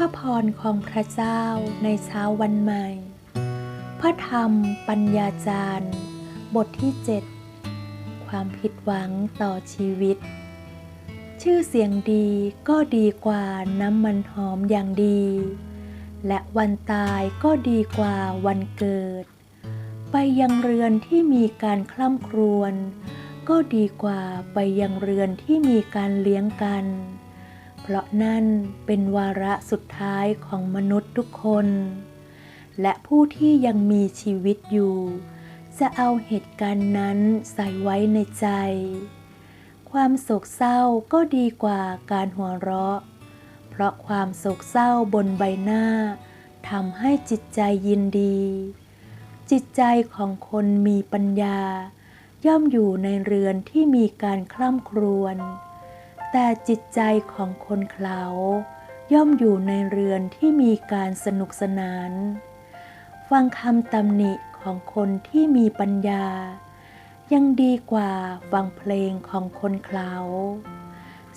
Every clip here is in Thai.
พระพรของพระเจ้าในเช้าวันใหม่ พระธรรมปัญญาจารย์ บทที่ 7 ความผิดหวังต่อชีวิต ชื่อเสียงดีก็ดีกว่าน้ำมันหอมอย่างดี และวันตายก็ดีกว่าวันเกิด ไปยังเรือนที่มีการคล่ำครวญก็ดีกว่าไปยังเรือนที่มีการเลี้ยงกัน เพราะนั่นเป็นวาระสุดท้ายของมนุษย์ทุกคน และผู้ที่ยังมีชีวิตอยู่ จะเอาเหตุการณ์นั้นใส่ไว้ในใจ ความโศกเศร้าก็ดีกว่าการหัวเราะ เพราะความโศกเศร้าบนใบหน้าทำให้จิตใจยินดี จิตใจของคนมีปัญญา ย่อมอยู่ในเรือนที่มีการคล่ำครวญ แต่จิตใจของคนเขาย่อมอยู่ในเรือนที่มีการสนุกสนาน ฟังคำตำหนิของคนที่มีปัญญา ยังดีกว่าฟังเพลงของคนเขา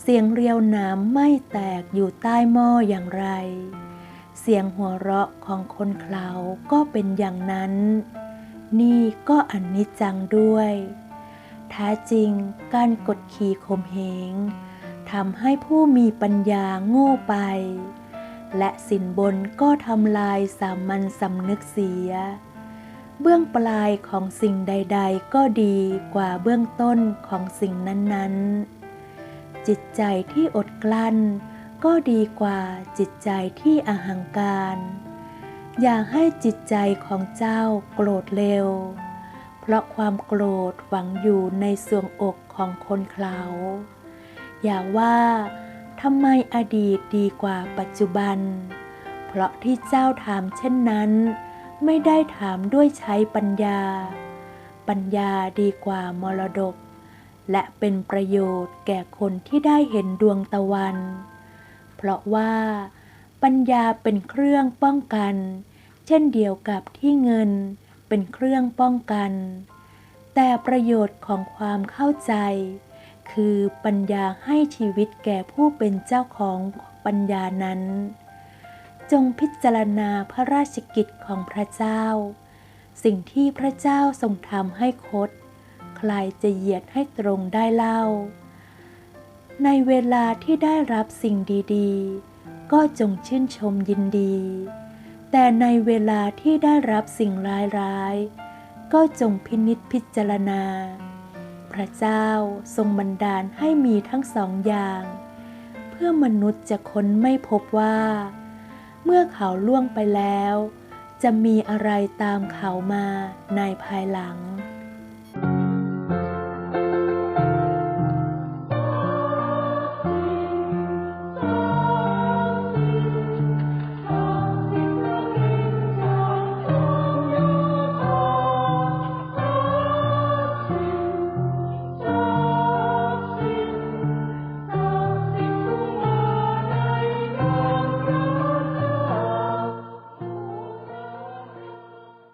เสียงเรียวหนามไม่แตกอยู่ใต้หม้ออย่างไร เสียงหัวเราะของคนเขาก็เป็นอย่างนั้น นี่ก็อันนิจจังด้วยแท้จริงการกดขี่ข่มเหง ทำให้ผู้มีปัญญาโง่ไป และสินบนก็ทำลายสามัญสำนึกเสีย เบื้องปลายของสิ่งใด ๆ ก็ดีกว่าเบื้องต้นของสิ่งนั้น ๆ จิตใจที่อดกลั้น ก็ดีกว่าจิตใจที่อหังการ อย่าให้จิตใจของเจ้าโกรธเร็ว เพราะความโกรธฝังอยู่ในส่วงอกของคนเขา อย่าว่าทำไมอดีตดีกว่าปัจจุบัน เพราะที่เจ้าถามเช่นนั้น ไม่ได้ถามด้วยใช้ปัญญา ปัญญาดีกว่ามรดก และเป็นประโยชน์แก่คนที่ได้เห็นดวงตะวัน เพราะว่าปัญญาเป็นเครื่องป้องกัน เช่นเดียวกับที่เงินเป็นเครื่องป้องกัน แต่ประโยชน์ของความเข้าใจ คือปัญญาให้ชีวิตแก่ผู้เป็นเจ้าของปัญญานั้น จงพิจารณาพระราชกิจของพระเจ้า สิ่งที่พระเจ้าทรงทำให้คดใครจะเหยียดให้ตรงได้เล่า ในเวลาที่ได้รับสิ่งดีๆ ก็จงชื่นชมยินดี แต่ในเวลาที่ได้รับสิ่งร้ายๆ ก็จงพินิษพิจารณา พระเจ้าทรงบันดาลให้มีทั้งสองอย่าง เพื่อมนุษย์จะค้นไม่พบว่า เมื่อเขาล่วงไปแล้ว จะมีอะไรตามเขามาในภายหลัง